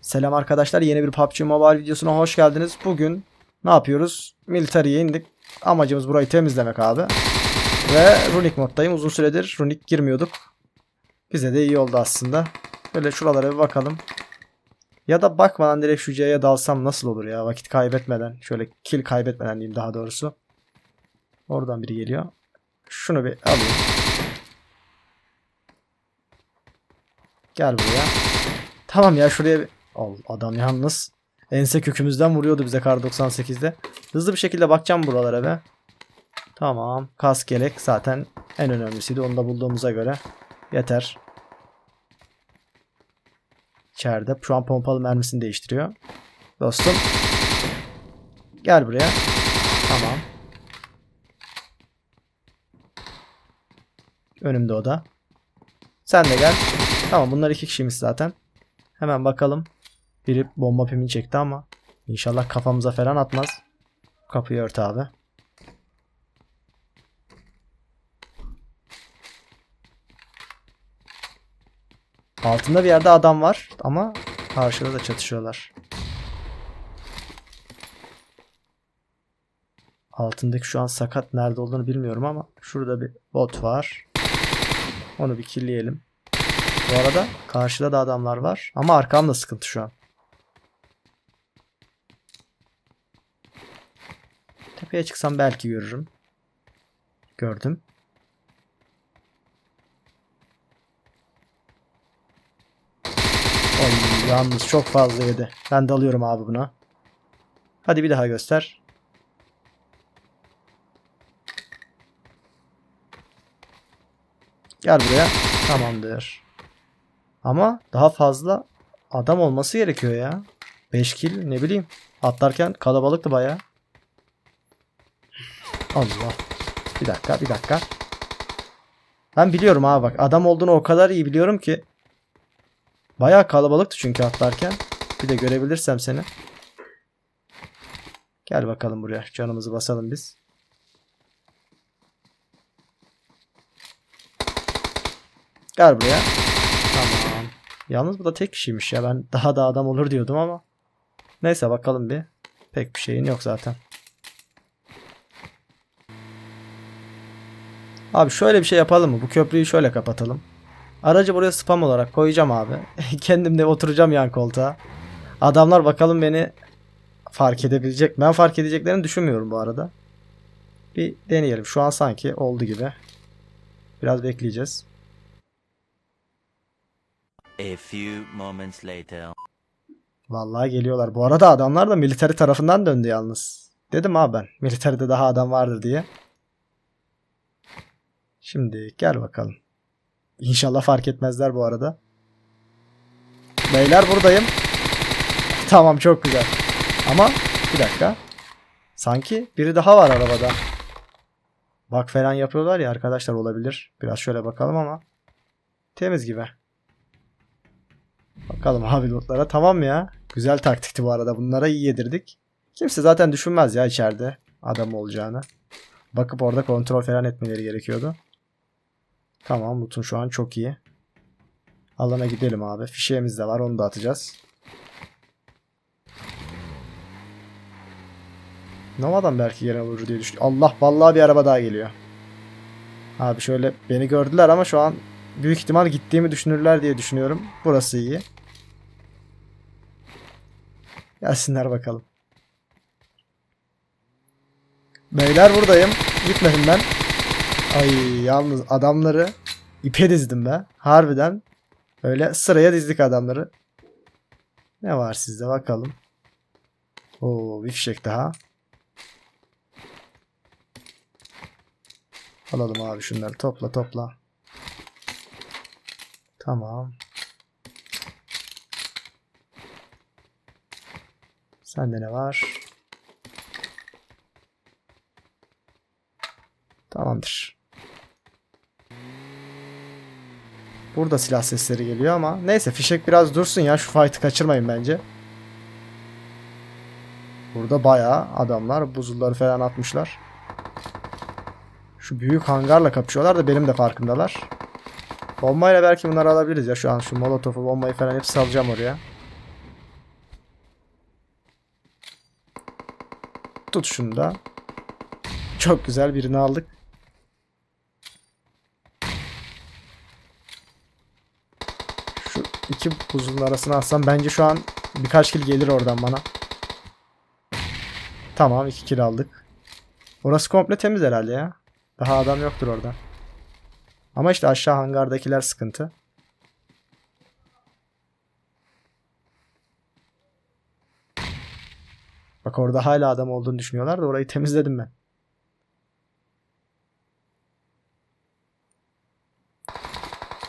Selam arkadaşlar yeni bir PUBG Mobile videosuna hoş geldiniz. Bugün ne yapıyoruz? Military'ye indik. Amacımız burayı temizlemek abi. Ve Runic moddayım. Uzun süredir Runic girmiyorduk. Bize de iyi oldu aslında. Böyle şuralara bir bakalım. Ya da bakmadan direkt şu C'ye dalsam nasıl olur ya vakit kaybetmeden. Şöyle kill kaybetmeden diyeyim daha doğrusu. Oradan biri geliyor. Şunu bir alayım. Gel buraya. Tamam ya şuraya bir... Al, adam yalnız. Ense kökümüzden vuruyordu bize kar 98'de. Hızlı bir şekilde bakacağım buralara be. Tamam. Kask gerek zaten en önemlisiydi. Onu da bulduğumuza göre. Yeter. İçeride. Şu an pompalı mermisini değiştiriyor. Dostum. Gel buraya. Tamam. Önümde o da. Sen de gel. Tamam bunlar iki kişiymiş zaten. Hemen bakalım. Biri bomba pimini çekti ama inşallah kafamıza falan atmaz. Kapıyı ört abi. Altında bir yerde adam var ama karşıda da çatışıyorlar. Altındaki şu an sakat nerede olduğunu bilmiyorum ama şurada bir bot var. Onu bir killeyelim. Bu arada karşıda da adamlar var ama arkamda sıkıntı şu an. Tepeye çıksam belki görürüm. Gördüm. Oy, yalnız çok fazla yedi. Ben de alıyorum abi buna. Hadi bir daha göster. Gel buraya. Tamamdır. Ama daha fazla adam olması gerekiyor ya. 5 kill ne bileyim. Atlarken kalabalıktı baya. Allah. Bir dakika bir dakika. Ben biliyorum abi bak adam olduğunu o kadar iyi biliyorum ki. Baya kalabalıktı çünkü atlarken. Bir de görebilirsem seni. Gel bakalım buraya. Canımızı basalım biz. Gel buraya. Tamam. Yalnız bu da tek kişiymiş ya. Ben daha da adam olur diyordum ama. Neyse bakalım bir. Pek bir şeyin yok zaten. Abi şöyle bir şey yapalım mı? Bu köprüyü şöyle kapatalım. Aracı buraya spam olarak koyacağım abi. Kendim de oturacağım yan koltuğa. Adamlar bakalım beni fark edebilecek. Ben fark edeceklerini düşünmüyorum bu arada. Bir deneyelim. Şu an sanki oldu gibi. Biraz bekleyeceğiz. A few moments later. Vallahi geliyorlar. Bu arada adamlar da militeri tarafından döndü yalnız. Dedim abi ben. Militeride daha adam vardır diye. Şimdi gel bakalım. İnşallah fark etmezler bu arada. Beyler buradayım. Tamam çok güzel. Ama bir dakika. Sanki biri daha var arabada. Bak falan yapıyorlar ya arkadaşlar olabilir. Biraz şöyle bakalım ama. Temiz gibi. Bakalım abi lootlara. Tamam ya. Güzel taktikti bu arada. Bunlara iyi yedirdik. Kimse zaten düşünmez ya içeride adam olacağını. Bakıp orada kontrol falan etmeleri gerekiyordu. Tamam loot'un şu an çok iyi. Alana gidelim abi. Fişeğimiz de var. Onu da atacağız. Nova'dan belki gelen olur diye düşündüm. Allah vallahi bir araba daha geliyor. Abi şöyle beni gördüler ama şu an büyük ihtimal gittiğimi düşünürler diye düşünüyorum. Burası iyi. Gelsinler bakalım. Beyler buradayım. Gitmedim ben. Ay yalnız adamları ipe dizdim be. Harbiden. Öyle sıraya dizdik adamları. Ne var sizde bakalım. Oo bir fişek daha. Alalım abi şunları topla topla. Tamam. Sende ne var? Tamamdır. Burada silah sesleri geliyor ama neyse fişek biraz dursun ya şu fight'ı kaçırmayın bence. Burada bayağı adamlar buzulları falan atmışlar. Şu büyük hangarla kapışıyorlar da benim de farkındalar. Bombayla belki bunları alabiliriz ya şu an şu molotofu bombayı falan hepsi salacağım oraya. Tut şunu da. Çok güzel birini aldık. İki buzulun arasına atsam bence şu an birkaç kill gelir oradan bana. Tamam iki kill aldık. Orası komple temiz herhalde ya. Daha adam yoktur orada. Ama işte aşağı hangardakiler sıkıntı. Bak orada hala adam olduğunu düşünüyorlar da orayı temizledim ben.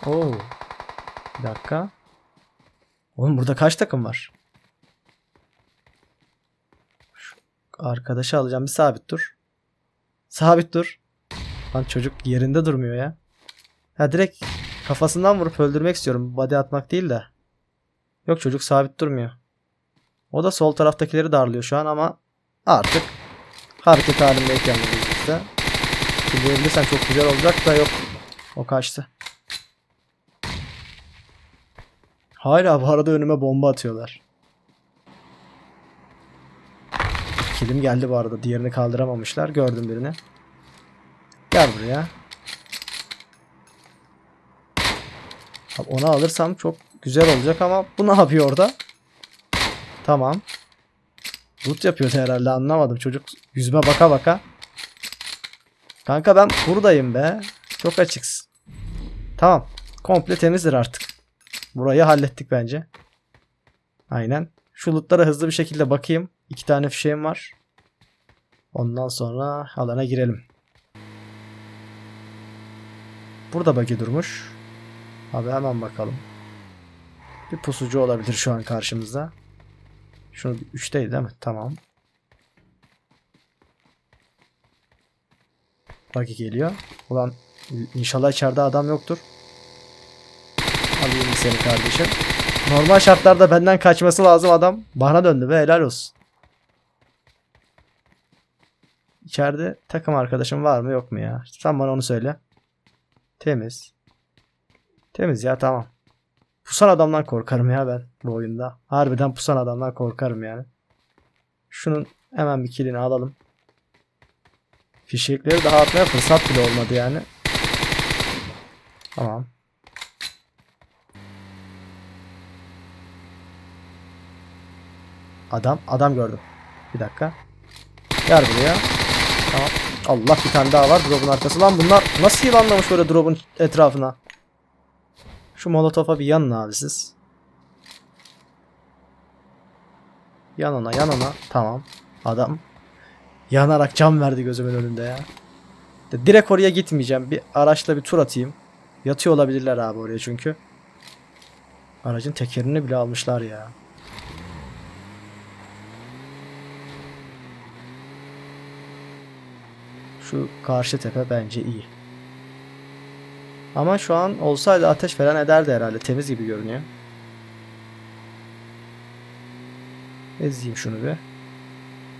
Oo. Bir dakika. Oğlum burada kaç takım var? Şu arkadaşı alacağım. Bir sabit dur. Sabit dur. Lan çocuk yerinde durmuyor ya. Ya direkt kafasından vurup öldürmek istiyorum. Body atmak değil de. Yok çocuk sabit durmuyor. O da sol taraftakileri darlıyor şu an ama artık hareket halindeyken de işte. Killeyebilirsen çok güzel olacak da yok. O kaçtı. Hala bu arada önüme bomba atıyorlar. Kilim geldi bu arada. Diğerini kaldıramamışlar. Gördüm birini. Gel buraya. Abi onu alırsam çok güzel olacak ama bu ne yapıyor orada? Tamam. Loot yapıyordu herhalde anlamadım. Çocuk yüzüme baka baka. Kanka ben buradayım be. Çok açıksın. Tamam. Komple temizdir artık. Burayı hallettik bence. Aynen. Şu lootlara hızlı bir şekilde bakayım. İki tane fişeğim var. Ondan sonra alana girelim. Burada buggy durmuş. Abi hemen bakalım. Bir pusucu olabilir şu an karşımızda. Şunu 3'teydi değil mi? Tamam. Buggy geliyor. Ulan inşallah içeride adam yoktur. Alayım seni kardeşim. Normal şartlarda benden kaçması lazım adam. Bana döndü ve helal olsun. İçeride takım arkadaşım var mı yok mu ya? Sen bana onu söyle. Temiz. Temiz ya tamam. Pusan adamdan korkarım ya ben bu oyunda. Harbiden pusan adamdan korkarım yani. Şunun hemen bir kilini alalım. Fişekleri daha atmaya fırsat bile olmadı yani. Tamam. Adam, adam gördüm. Bir dakika. Gel buraya. Tamam. Allah bir tane daha var drop'un arkası. Lan bunlar nasıl yılanlamış böyle drop'un etrafına? Şu molotofa bir yanın abi siz. Yanına yanına. Tamam. Adam yanarak cam verdi gözümün önünde ya. De direkt oraya gitmeyeceğim. Bir araçla bir tur atayım. Yatıyor olabilirler abi oraya çünkü. Aracın tekerini bile almışlar ya. Şu karşı tepe bence iyi. Ama şu an olsaydı ateş falan ederdi herhalde. Temiz gibi görünüyor. Ezeyim şunu bir.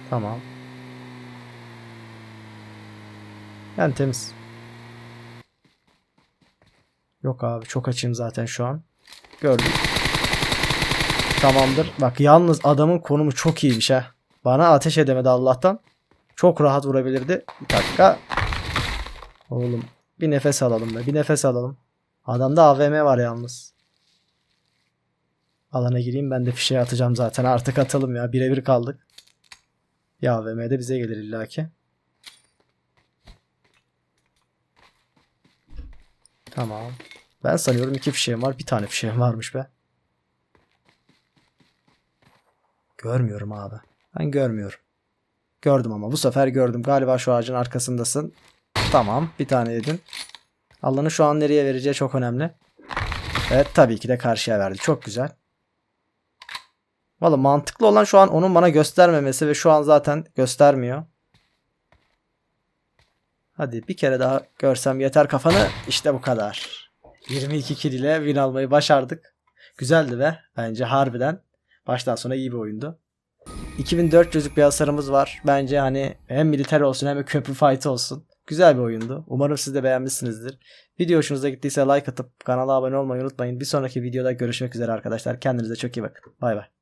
Tamam. Yani temiz. Yok abi çok açayım zaten şu an. Gördüm. Tamamdır. Bak yalnız adamın konumu çok iyiymiş ha. Bana ateş edemedi Allah'tan. Çok rahat vurabilirdi. Bir dakika. Oğlum bir nefes alalım be. Bir nefes alalım. Adamda AVM var yalnız. Alana gireyim ben de fişeği atacağım zaten. Artık atalım ya. Birebir kaldık. Ya AVM de bize gelir illaki. Tamam. Ben sanıyorum iki fişeğim var. Bir tane fişeğim varmış be. Görmüyorum abi. Ben görmüyorum. Gördüm ama bu sefer gördüm. Galiba şu ağacın arkasındasın. Tamam bir tane yedin. Allah'ını şu an nereye vereceği çok önemli. Evet tabii ki de karşıya verdi. Çok güzel. Valla mantıklı olan şu an onun bana göstermemesi ve şu an zaten göstermiyor. Hadi bir kere daha görsem yeter kafanı. İşte bu kadar. 22 kill ile win almayı başardık. Güzeldi ve bence harbiden baştan sona iyi bir oyundu. 2400'lük bir hasarımız var. Bence hani hem militer olsun hem de köprü fight olsun. Güzel bir oyundu. Umarım siz de beğenmişsinizdir. Video hoşunuza gittiyse like atıp kanala abone olmayı unutmayın. Bir sonraki videoda görüşmek üzere arkadaşlar. Kendinize çok iyi bakın. Bay bay.